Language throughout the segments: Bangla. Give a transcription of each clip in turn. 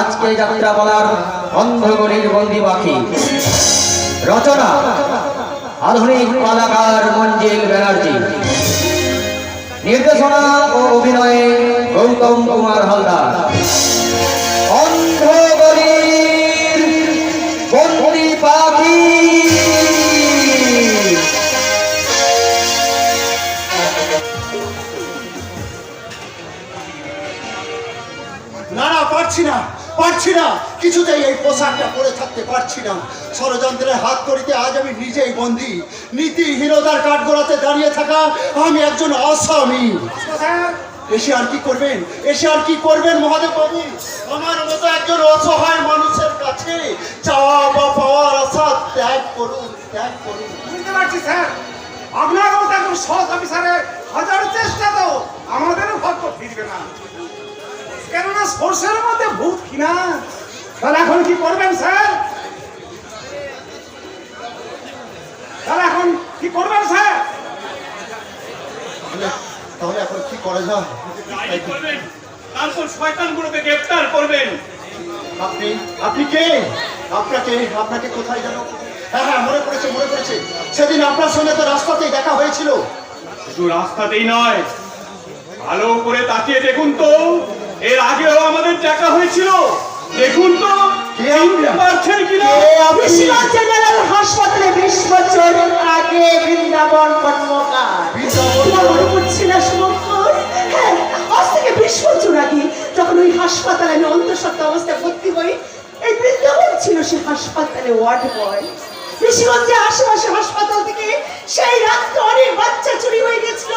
আজকে যাত্রা বলার অন্ধগণির বন্দি পাখি রচনা, আধুনিক কলাকার মঞ্জিল ব্যানার্জি। নির্দেশনা ও অভিনয়ে গৌতম কুমার হালদার। পাখি না না, পারছি না। পারছি না। কিছুতেই এই পোশাকটা পরে থাকতে পারছি না। ষড়যন্ত্রের হাত করিতে আজ আমি নিজেই বন্দি। নীতিহীনতার কাঠগড়াতে দাঁড়িয়ে থাকা আমি একজন আসামি। এসে আর কি করবেন? এসে আর কি করবেন মহাদেব বাবু? আমার মতো একজন অসহায় মানুষের কাছে চাওয়া বা পাওয়ার আশা ত্যাগ করুন ত্যাগ করুন। বুঝতে পারছি, স্যার। আপনার মতো একজন সৎ অফিসারের হাজার চেষ্টা তো আমাদেরও ভাগ্য ফিরবে না। সর্ষের মধ্যে ভূত কিনা? তাহলে এখন কি করবেন স্যার? তাহলে এখন কি করবেন স্যার? তাহলে এখন কি করা যায়? তারপর শয়তানগুলোকে গ্রেফতার করবেন। আপনি আপনি কে? আপনাকে আপনাকে কোথায় যেন হ্যাঁ হ্যাঁ মনে পড়েছে মনে পড়েছে। সেদিন আপনার সঙ্গে তো রাস্তাতেই দেখা হয়েছিল। শুধু রাস্তাতেই নয় ভালো করে তাকিয়ে দেখুন তো। এর আগেও আমাদের দেখা হয়েছিল। দেখুন তো পারছেন কিনা? বিশ্বনাথ জেনারেল হাসপাতালে বিশ বছর আগে বৃন্দাবন কর্মকার। পড়ছে না হ্যাঁ আজ থেকে বিশ বছর আগে যখন ওই হাসপাতালে আমি অন্তঃসত্ত্বা অবস্থায় ভর্তি হই এই বৃন্দাবন ছিল সে হাসপাতালে ওয়ার্ড বয়। ঋষিগঞ্জের আশেপাশে হাসপাতাল থেকে সেই রাত্রে অনেক বাচ্চা চুরি হয়ে গেছিল।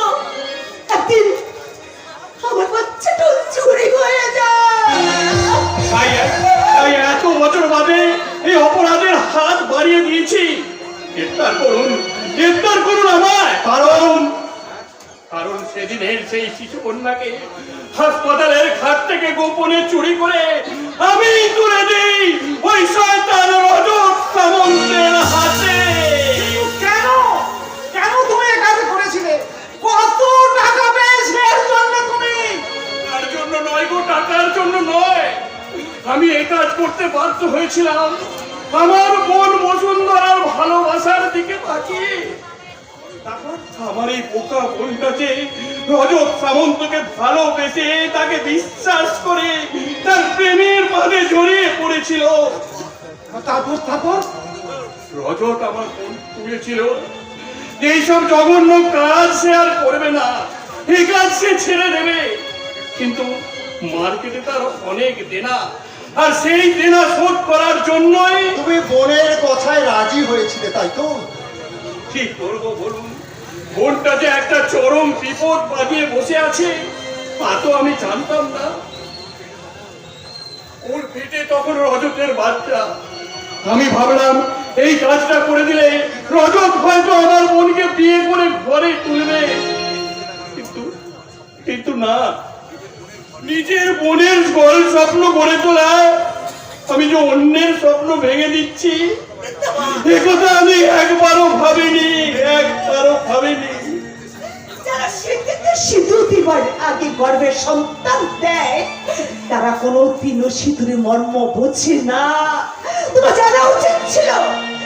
একদিন আমার বাচ্চাটা চুরি হয়ে যায়। তাই এত বছর বাদে এই অপরাধের হাত বাড়িয়ে দিয়েছি। গ্রেফতার করুন। গ্রেফতার করুন আমায়। কারণ কারণ সেদিনের সেই শিশু কন্যাকে হাসপাতালের খাট থেকে গোপনে চুরি করে আমি তুলে দিই ওই শয়তান রজত সামন্তের হাতে। কেন? কেন তুমি এ কাজ করেছিলে? কত নয় গো, টাকার জন্য নয়। আমি এই কাজ করতে বাধ্য হয়েছিলাম। আমার বোন বসুন্ধরার ভালোবাসার দিকে তাকিয়ে। আমার এই বোকা বোনটাকে রজত সামন্তকে ভালোবেসে তাকে বিশ্বাস করে তার প্রেমের বাঁধে জড়িয়ে পড়েছিল। তারপর তারপর? রজত আমার বোন তুলেছিল এইসব জঘন্য কাজ সে আর করবে না। এই কাজ সে ছেড়ে দেবে। কিন্তু মার্কেটে তার অনেক দেনা। আর সেই দেনা শোধ করার জন্যই তুমি বোনের কথায় রাজি হয়েছিলে তাই তো? কি করব বলুন? বোনটা যে একটা চরম বিপদ বাজিয়ে বসে আছে তা তো আমি জানতাম না। ওর পেটে তখন রজতের বাচ্চা। আমি ভাবলাম এই কাজটা করে দিলে রজত হয়তো আমার বোনকে বিয়ে করে ঘরে তুলবে। কিন্তু কিন্তু না। নিজের বোনের গল স্বপ্ন গড়ে তোলা। আমি যে অন্যের স্বপ্ন ভেঙে দিচ্ছি একথা আমি একবারও ভাবিনি একবারও ভাবিনি। সিঁদুর সন্তান তারা কোনো মর্ম বোঝে না।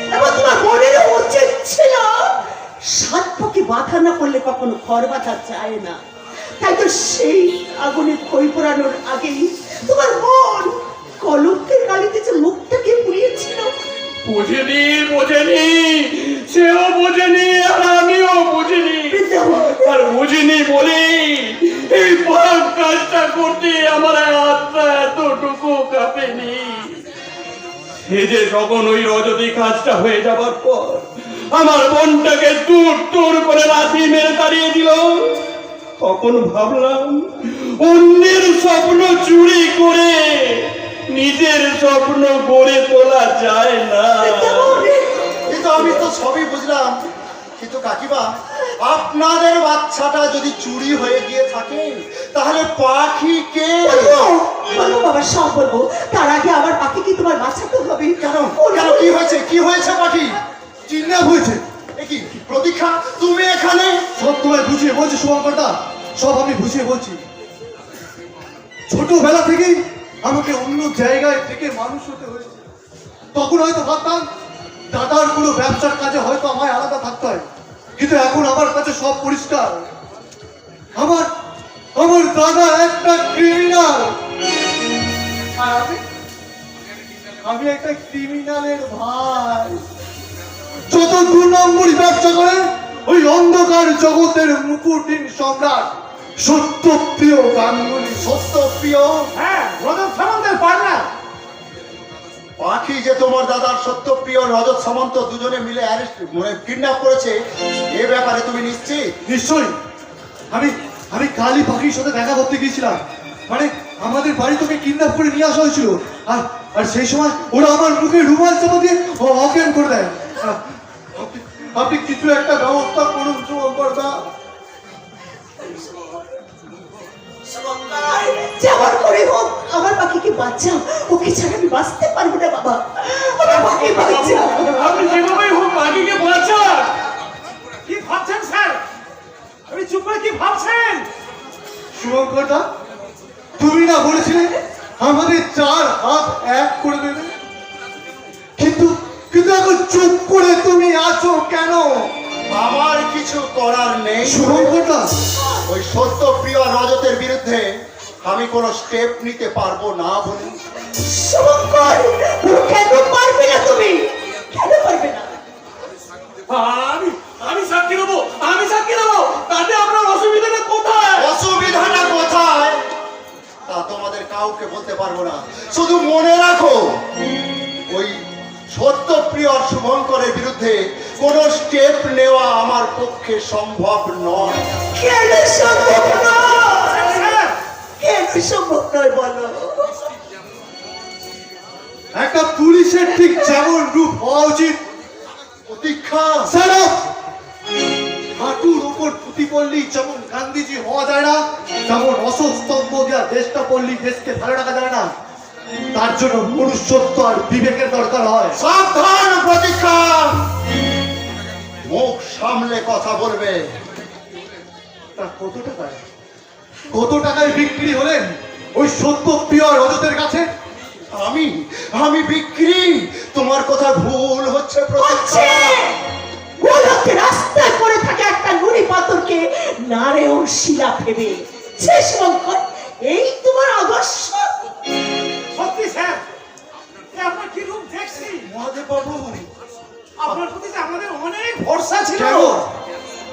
তোমার তোমার বাধা না করলে কখনো ঘর বাঁধা যায় না। তাই তো সেই আগুনে খই পোড়ানোর আগেই তোমার বোন কলঙ্কের গালিতে যে মুখটাকে পুড়িয়েছিল। বুঝেনি বোঝেনি সেও বোঝেনি আর আমিও বুঝিনি। আর বুঝিনি বলি এই পাপ কাজটা করতে আমার হাতটা এতটুকু কাঁপেনি। সে যে যখন ওই রজনী কাজটা হয়ে যাবার পর আমার বোনটাকে দূর দূর করে লাথি মেরে তাড়িয়ে দিল। তখন ভাবলাম অন্যের স্বপ্ন চুরি করে নিজের স্বপ্ন গড়ে তোলা যায় না। কিন্তু আমি তো সবই বুঝলাম। কিন্তু কাকিমা আপনাদের বাচ্চাটা যদি চুরি হয়ে গিয়ে থাকে তাহলে পাখি কে? বলব? বলব বাবা সব বলব। তার আগে আমার পাখি কি তোমার বাঁচাতে হবে? কেন? কেন? কি হয়েছে? কি হয়েছে পাখি? চিন্তা হয়েছে? এ কি প্রতীক্ষা? তুমি এখানে? সব তোমায় বুঝিয়ে বলছি শুভঙ্করদা। সব আমি বুঝিয়ে বলছি। ছোটবেলা থেকেই আমাকে অন্য জায়গায় থেকে মানুষ হতে হয়েছে। তখন হয়তো ভাবতাম, দাদার কোনো ব্যবসার কাজে হয়তো আমায় আলাদা থাকতে হয়। কিন্তু এখন আমার কাছে সব পরিষ্কার। আমার আমার দাদা একটা ক্রিমিনাল আমি? আমি একটা ক্রিমিনালের ভাই। যত দু নম্বরই ব্যবসা করে, ওই অন্ধকার জগতের মুকুটিন সম্রাট। সত্যপ্রিয় গাঙ্গুলি সত্য প্রিয় হ্যাঁ রজত সামন্তের পার্টনার পাখি যে তোমার দাদার সত্যপ্রিয় রজত সামন্ত দুজনে মিলে অ্যারেস্ট মানে কিডন্যাপ করেছে এ ব্যাপারে তুমি নিশ্চিত? নিশ্চয়ই। আমি আমি কালী পাখির সাথে দেখা করতে গিয়েছিলাম। মানে আমাদের বাড়ি তোকে কিডন্যাপ করে নিয়ে আসা হয়েছিল। আর আর সেই সময় ওরা আমার মুখে রুমাল চাপা দিয়ে ও- অজ্ঞান করে দেয়। আপনি- কিছু একটা ব্যবস্থা করুন শুভঙ্কর যেমন করে হোক আমার পাখিকে বাচ্চা ওকে ছাড়া আমি বাঁচতে পারব না বাবা। আমার পাখি বাচ্চা আপনি যেভাবেই হোক বাকিকে বাঁচান। কি ভাবছেন স্যার? আপনি চুপ করে কি ভাবছেন? শুভঙ্করদা তুমি না বলেছিলে আমাদের চার হাত এক করে দেবে? কিন্তু কিন্তু এখন চুপ করে তুমি আছো কেন? আমার কিছু করার নেই। শুভঙ্কর ওই সত্য প্রিয় রজতের বিরুদ্ধে আমি কোনো স্টেপ নিতে পারব না বলে। শুভঙ্কর কেন পারবে না তুমি? কেন পারবে না? আমি আমি সাক্ষী দেবো আমি সাক্ষী দেবো। তাতে আপনার অসুবিধাটা কোথায়? অসুবিধাটা কোথায়? তা তোমাদের কাউকে বলতে পারব না। শুধু মনে রাখো ওই সত্যপ্রিয় শুভঙ্করের বিরুদ্ধে কোনো স্টেপ নেওয়া আমার পক্ষে সম্ভব নয়। কেন সম্ভব নয়? কেন সম্ভব নয় বলো? একটা পুলিশের ঠিক যেমন রূপ হওয়া উচিত। প্রতীক্ষা Shut হাঁটুর উপর পুঁতি পড়লেই যেমন গান্ধীজি হওয়া যায় না তেমন অসস্তম্ভ দেওয়া দেশটা পড়লেই দেশকে ভালো রাখা যায় না। তার জন্য মনুষ্যত্ব আর বিবেকের দরকার হয়। সাবধান প্রতীক্ষা মুখ সামলে কথা বলবে। তা কত টাকায়? কত টাকায় বিক্রি হলেন ওই সত্য প্রিয় রজতের কাছে? আমি আমি বিক্রি। তোমার কথা ভুল হচ্ছে গোলককে রাস্তায় পড়ে থাকে একটা নুড়ি পাথরকে নারেও শিলা ভেবে। সে শঙ্কর এই তোমার আদর্শ? সত্যি স্যার এ কি রূপ দেখছি? মহাদেব বাবু আপনার প্রতি আমাদের অনেক ভরসা ছিল। কেন?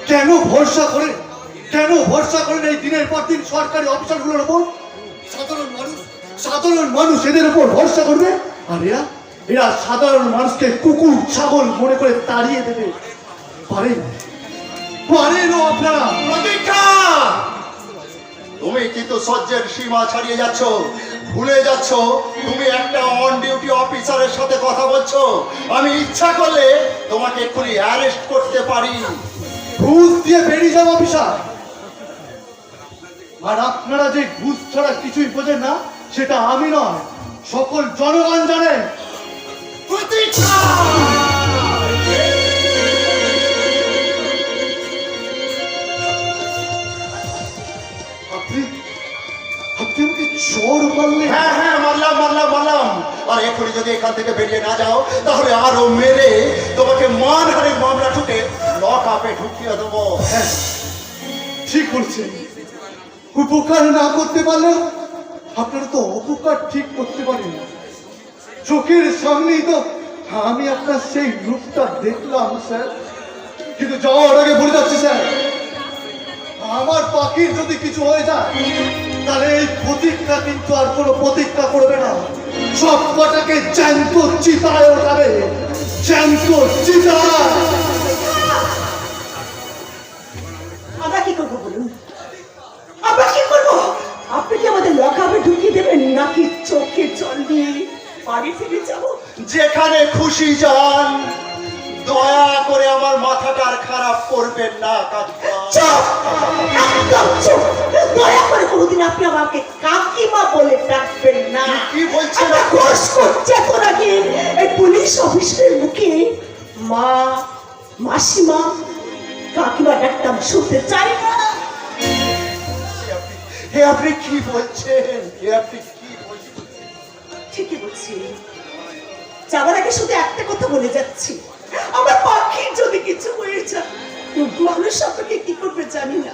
কেন ভরসা করেন কেন ভরসা করেন এই দিনের পর দিন সরকারি অফিসারগুলোর উপর সাধারণ মানুষ সাধারণ মানুষ এদের উপর ভরসা করবে? আর এরা এরা সাধারণ মানুষকে কুকুর ছাগল মনে করে তাড়িয়ে দেবে। পারেন? পারেনও আপনারা। তুমি কিন্তু সহ্যের সীমা ছাড়িয়ে যাচ্ছ। ভুলে যাচ্ছ। তুমি একটা অন ডিউটি অফিসারের সাথে কথা বলছো। আমি ইচ্ছা করলে তোমাকে এক্ষুনি অ্যারেস্ট করতে পারি। ঘুষ দিয়ে বেরিয়ে যাওয়া অফিসার আর আপনারা যে ঘুষ ছাড়া কিছুই বোঝেন না সেটা আমি নয় সকল জনগণ জানে প্রতীক্ষা! চোর মারলেন হ্যাঁ হ্যাঁ মারলাম মারলাম মারলাম। আর এখনই যদি এখান থেকে বেরিয়ে না যাও তাহলে আরও মেরে তোমাকে মানহানির মামলা ঠুকে লক আপে ঢুকিয়ে দেবো। হ্যাঁ, ঠিক বলছেন। উপকার না করতে পারলেও আপনারা তো অপকার ঠিক করতে পারেন। চোখের সামনেই তো আমি আপনার সেই রূপটা দেখলাম স্যার। কিন্তু যাওয়ার আগে বলে যাচ্ছি স্যার। আমার পাখির যদি কিছু হয়ে যায় এই প্রতিজ্ঞা কিন্তু আর কোনো প্রতিজ্ঞা করবে না। সব কটাকে জ্যান্ত চিতায় ওঠাবে। জ্যান্ত চিতায়। আমরা কি করব বলুন? আমরা কি করব? আপনি কি আমাদের লকাপে ঢুকিয়ে দেবেন নাকি চোখে জল দিয়ে বাড়ি ফিরে যাব? যেখানে খুশি যান দয়া করে আমার মাথাটার খারাপ করবেন না কাকা। চুপ! একদম চুপ! দয়া করে কোনোদিন আপনি আমাকে কাকিমা বলে ডাকবেন না। কি বলছেন ঘোষ করছে তো নাকি এই পুলিশ অফিসের মুখে। মা মাসিমা কাকিমা ডাকতাম শুনতে চাই না। হে আপনি কি বলছেন? হে আপনি কি বলছেন? ঠিকই বলছি। যাবার আগে শুধু একটা কথা বলে যাচ্ছি। আমার পাখির যদি কিছু হয়ে যায় মানুষ আপনাকে কি করবে জানি না।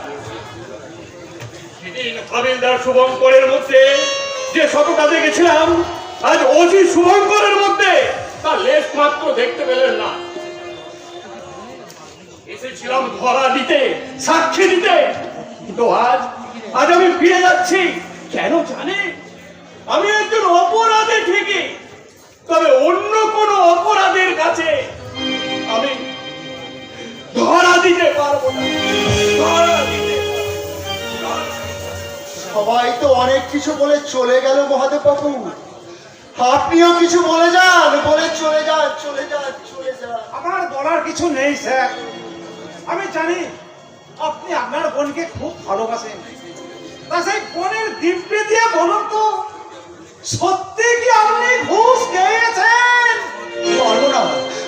সেদিন হাবিলদার শুভঙ্করের মধ্যে যে শতটা দেখেছিলাম আজ অজি শুভঙ্করের মধ্যে তার লেশ মাত্র দেখতে পেলেন না। এসেছিলাম ধরা দিতে, সাক্ষী দিতে, কিন্তু আজ আজ আমি ফিরে যাচ্ছি। কেন জানে? আমি একজন অপরাধে ঠিকই তবে অন্য কোনো অপরাধের কাছে আমি ধরা দিতে পারব না। ধরা দিতে। সবাই তো অনেক কিছু বলে চলে গেল মহাদেব বাবু। আপনিও কিছু বলে যান বলে চলে যান চলে যান চলে যান। আমার বলার কিছু নেই স্যার। আমি জানি আপনি আপনার বোনকে খুব ভালোবাসেন। তা সেই বোনের দিব্যি দিয়ে বলুন তো সত্যি কি আপনি ঘুষ খেয়েছেন? পারব না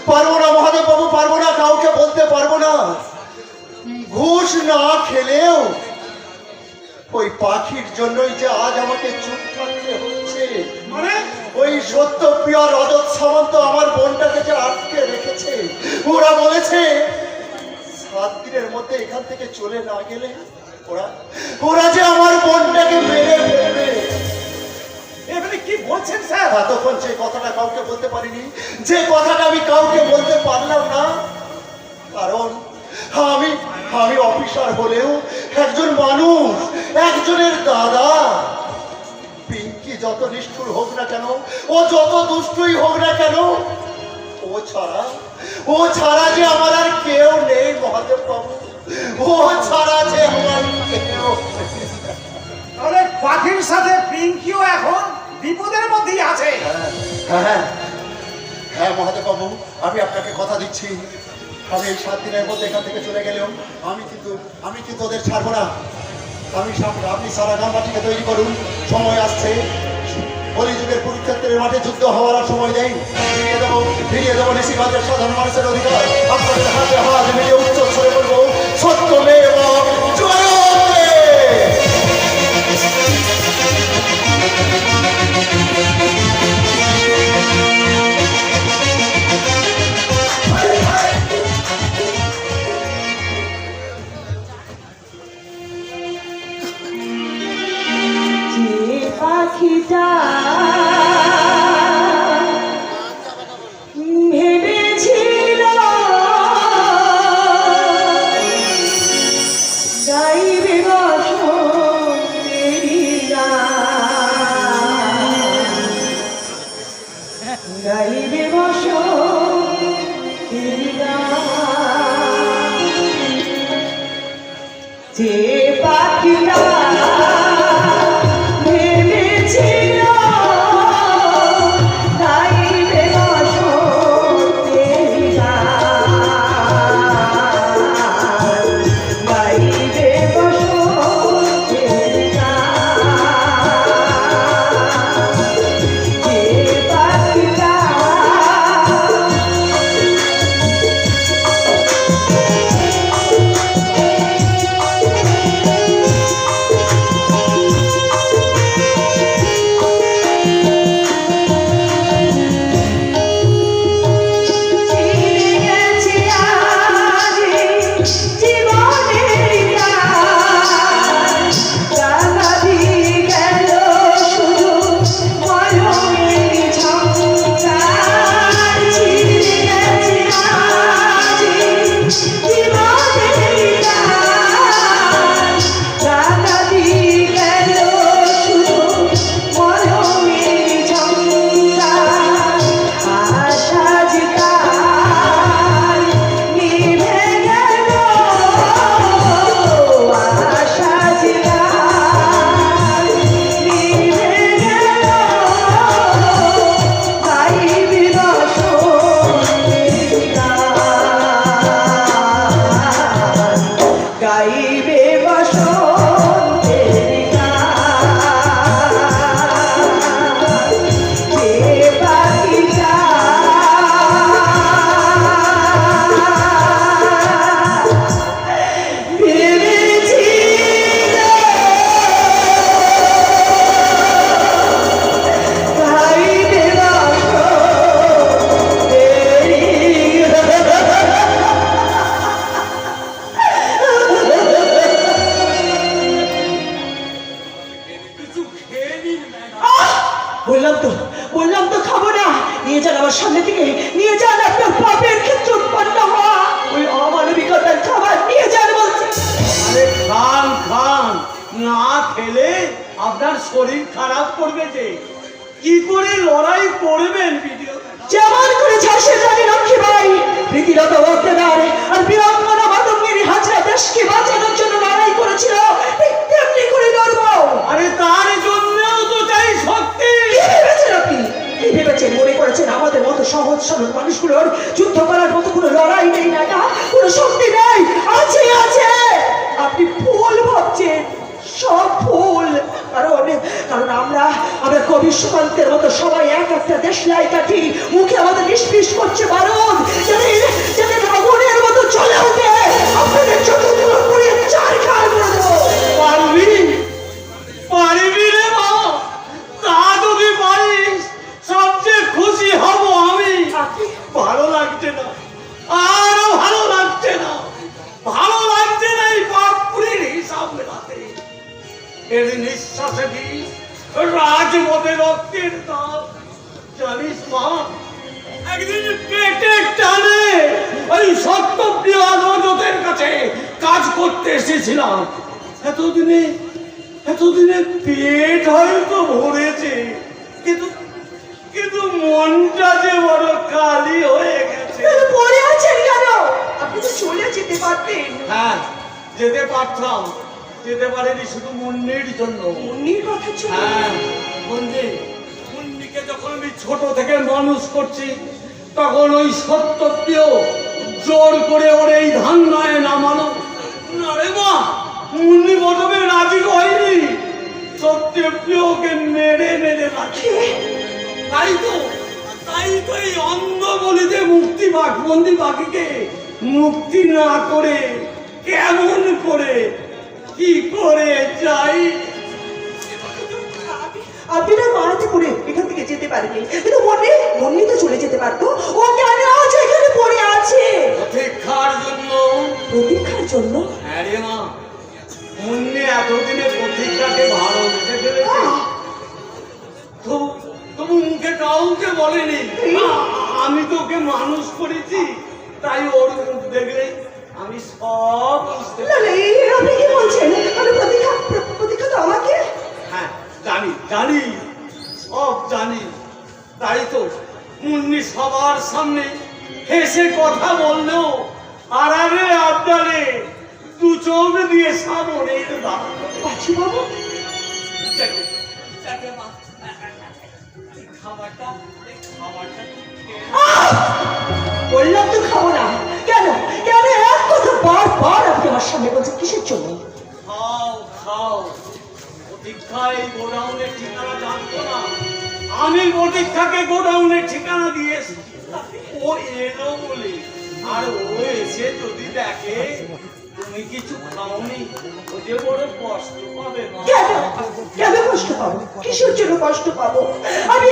পারব না মহাদেব বাবু পারব না কাউকে বলতে পারব না। ঘুষ না খেলেও ওই পাখির জন্যই যে আজ আমাকে চুপ থাকতে হচ্ছে। মানে? ওই সত্য প্রিয় রজত সামন্ত আমার বোনটাকে যে আটকে রেখেছে। ওরা বলেছে সাত দিনের মধ্যে এখান থেকে চলে না গেলে ওরা ওরা যে আমার বোনটাকে মেরে ফেলবে। এবারে কি বলছেন স্যার? এতক্ষণ যে কথাটা কাউকে বলতে পারিনি যে কথাটা আমি কাউকে বলতে পারলাম না কারণ আমি আমি অফিসার হলেও একজন মানুষ একজনের দাদা। পিঙ্কি যত নিষ্ঠুর হোক না কেন ও যত দুষ্টুই হোক না কেন ও ছাড়া ও ছাড়া যে আমার আর কেউ নেই মহাদেব বাবু। ও ছাড়া যে আমার কেউ তাহলে পাখির সাথে পিঙ্কিও এখন বিপদের মধ্যেই আছে। হ্যাঁ হ্যাঁ। হ্যাঁ মহাদেব বাবু আমি আপনাকে কথা দিচ্ছি। আমি এই সাত দিনের মধ্যে এখান থেকে চলে গেলেও আমি কিন্তু আমি কিন্তু ওদের ছাড়বো না। আমি আপনি সারা গ্রামবাসীকে তৈরি করুন। সময় আসছে। কলিযুগের কুরুক্ষেত্রের মাঠে যুদ্ধ হওয়ার সময় নেই। ফিরিয়ে দেবো ফিরিয়ে দেবো নিশিগঞ্জের সাধারণ মানুষের অধিকার। উচ্চ সত্য নিয়ে যান আপনার পাপের ক্ষেত্রে উৎপন্ন হওয়া। ওই অমানবিকতার খাবার নিয়ে যান বলছে। আরে খান খান না খেলে আপনার শরীর খারাপ করবে যে। কি করে লড়াই করবেন ভিডিও যেমন করে ঝাঁসির রানী লক্ষ্মীবাই রীতিরত বক্তেদার আর বীরাঙ্গনা মাতঙ্গিনী হাজরা দেশকে বাঁচানোর জন্য লড়াই করেছিল ঠিক তেমনি করে লড়বো। আরে তার কি ভেবেছেন মনে করেছেন, আমাদের মতো সহজ, সরল মানুষগুলোর যুদ্ধ করার মতো কোনো লড়াই নেই, না কোনো শক্তি নেই, আছে আছে। আপনি ভুল ভাবছেন, সব ভুল, কারণ কারণ আমরা আমরা কবি সুকান্তের মতো সবাই এক একটা দেশ লাই কাঠি মুখে আমাদের নিষ্পিস করছে বারণ যাতে যাতে আগুনের মতো চলে ওঠে, আপনাদের চতুর্থ যখন আমি ছোট থেকে মানুষ করছি, তখন ওই সত্যপ্রিয় জোর করে ওর এই ধান্নায় নামানো। না রে মা, মুন্নি প্রথমে রাজি হয়নি। সত্যপ্রিয়কে মেরে মেরে রাখে। তাই তো তাই তো এই অন্ধ বলিতে মুক্তি বাক বন্দি বাকিকে মুক্তি না করে কেমন করে, কি করে যাই? আপনি না মারাতে পড়ে এখান থেকে যেতে পারেনি। কিন্তু মনে মনে তো চলে যেতে পারতো। ও কেন আজ এখানে পড়ে আছে? অপেক্ষার জন্য। প্রতীক্ষার জন্য? হ্যাঁ রে মা। মুন্নি এতদিনে প্রতীক্ষাকে ভালোবেসে ফেলেছে তবু তবু মুখে কাউকে বলেনি। আমি তোকে মানুষ করেছি। তাই ওর মুখ দেখলে আমি সব সামনে হেসে কথা বললেও আড়ালে আবদালে দু চোখ দিয়ে সামনে পাচ্ছি বাবু খাবারটা খাবারটা বললাম তো খাব না। কেন? কেন এক কথা বারবার আপনি আমার সামনে বলছেন? কিসের জন্য? খাও খাও। প্রতীক্ষায় গোডাউনের ঠিকানা জানতো না। আমি প্রতীক্ষাকে গোডাউনের ঠিকানা দিয়ে এসেছি। ও এলো বলে, আর ও এসে যদি দেখে, তুমি কিছু খাওনি, ও যে বড় কষ্ট পাবে কেন কষ্ট পাবো? কিসের জন্য কষ্ট পাবো? আমি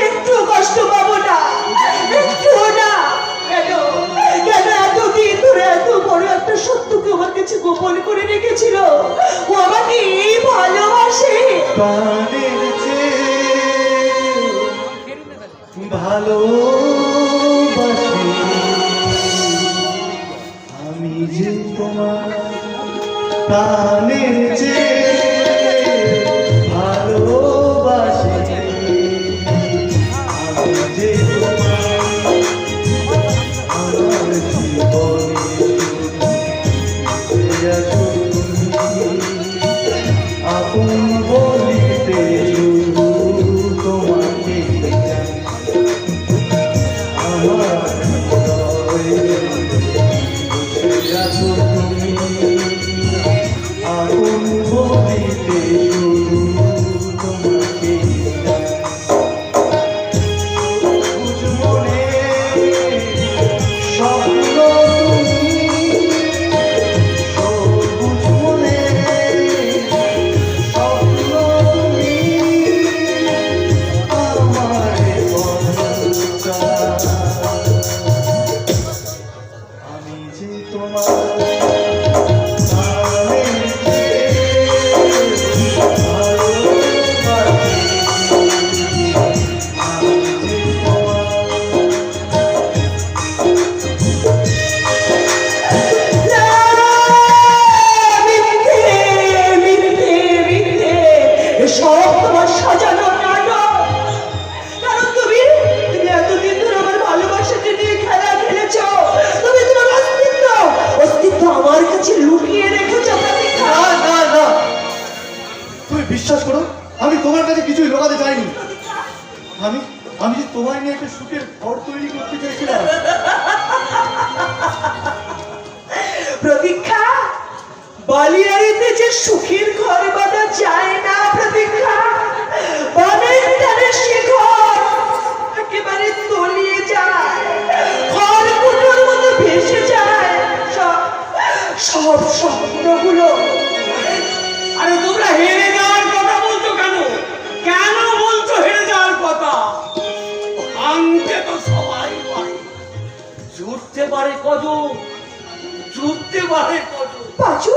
পাঁচু?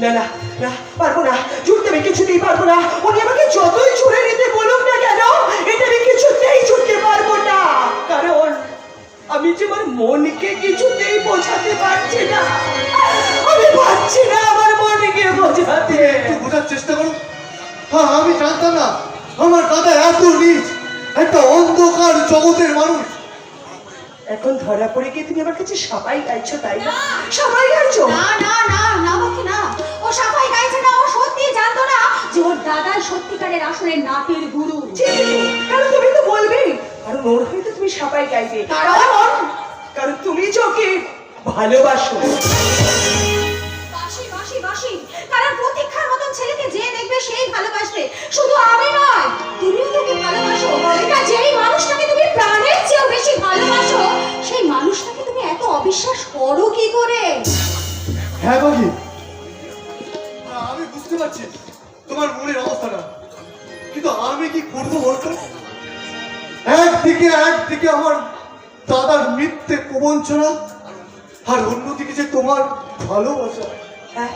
না না না, পারব না। জুড়তে আমি কিছুতেই পারব না। উনি আমাকে যতই ছুড়ে নিতে বলুক না কেন, এটা আমি কিছুতেই ছুটতে পারব না। কারণ আমি যে আমার মনকে কিছুতেই বোঝাতে পারছি না। আমি পারছি না আমার মনকে বোঝাতে। একটু বোঝার চেষ্টা করো হ্যাঁ আমি জানতাম না। আমার দাদা এত নিচ, একটা অন্ধকার জগতের মানুষ। এখন ধরা পড়ে গিয়ে তুমি আমার কাছে সবাই গাইছো তাই না? সবাই গাইছো? না না না না বাকি না। ও সবাই গাইছে না ও সত্যি জানতো না যে ওর দাদা সত্যিকারের আসলে নাটের গুরু। কারণ তুমি তো বলবেই কারণ ওর হয়তো তুমি সবাই গাইবে। কারণ? কারণ? তুমি ওকে ভালোবাসো। বাসি বাসি বাসি। কারণ প্রতীক্ষার মতন ছেলেকে যে দেখবে সেই ভালোবাসবে। শুধু আমি নয় তুমিও তোকে ভালোবাসো। হ্যাঁ বাকি আমি বুঝতে পারছি তোমার মনের অবস্থাটা। কিন্তু আমি কি করব বলতো? একদিকে একদিকে আমার দাদার মিথ্যে প্রবঞ্চনা আর অন্যদিকে যে তোমার ভালোবাসা। হ্যাঁ,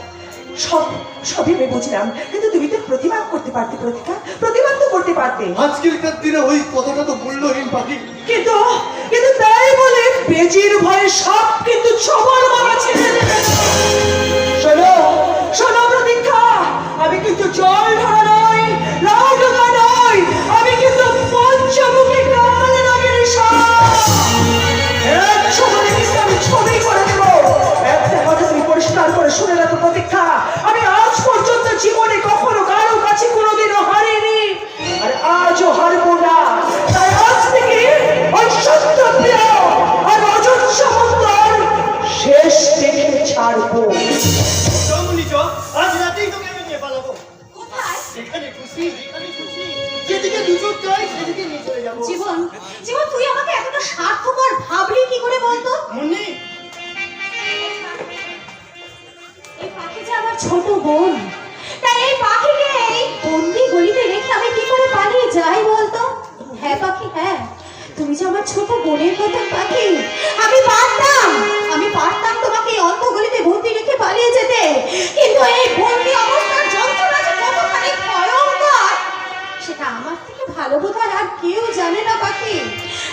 সব সবই আমি বুঝলাম। কিন্তু তুমি তো প্রতিবাদ করতে পারতে প্রতিকা। প্রতিবাদ করতে পারতে। আজকালকার দিনে ওই কথাটা তো মূল্যহীন পাখি। কিন্তু কিন্তু তাই বলে বেজির ভয়ে সব কিন্তু সবার মারা ছেড়ে দেবে। শোনো শোনো প্রতীক্ষা আমি কিন্তু জল ধরা বোধ আর কেউ জানে না পাখি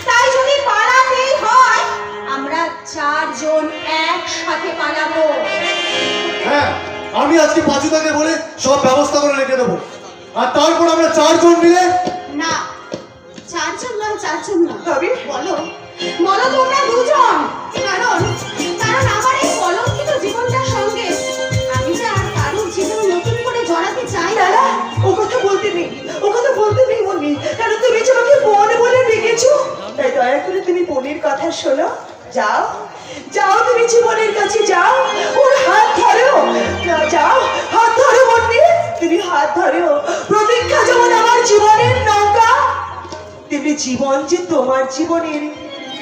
তাই যদি পালাতেই হয় আমরা চারজন একসাথে পালাবো। হ্যাঁ আমি আজকে পাঁচুদাকে বলে সব ব্যবস্থা করে রেখে দেবো। আর তারপর আমরা চারজন মিলে না চারজন নয় চারজন না। তবে? বলো। বলো তোমরা দুজন। কারণ কারণ আমার এই কলঙ্কিত বলতে নেই, ও কথা বলতে নেই মনি। কারণ তুমি আমাকে বোন বলে ডেকেছো? তাই দয়া করে তুমি বোনের কথা শোনো। যাও যাও তুমি জীবনের কাছে যাও, ওর হাত ধরো। যাও, হাত ধরো মনি। তুমি হাত ধরো। প্রতীক্ষা যেমন আমার জীবনের নৌকা, তেমনি জীবন যে তোমার জীবনের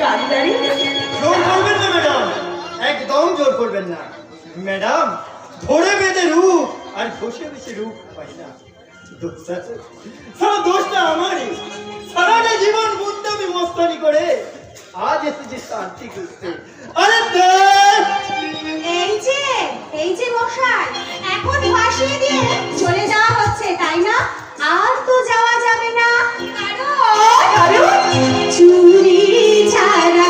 কান্নারি। জোর করবেন না, ম্যাডাম। একদম জোর করবেন না। ম্যাডাম ধরে বেঁধে রূপ, আর বসে বসে রূপ পাই না। সারা দোষটা আমারই। সারাটা জীবন বুদ্ধি মস্তানি করে আজ এসেছি শান্তি খুঁজতে। আরে এই যে এই যে মশাই, এখন ভাসিয়ে দিয়ে চলে যাওয়া হচ্ছে, তাই না? আর তো যাওয়া যাবে না। কারণ চুরি ছাড়া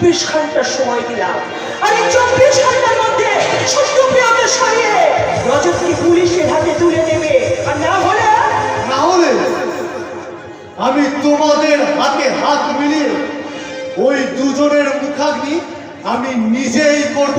চব্বিশ ঘণ্টা সময় দিলাম। আর এই চব্বিশ ঘণ্টার মধ্যে শত্রুপ্রিয়কে সরিয়ে রজতকে পুলিশের হাতে তুলে দেবে। আর না হলে না হলে আমি তোমাদের হাতে হাত মিলিয়ে ওই দুজনের মুখাগ্নি আমি নিজেই করব।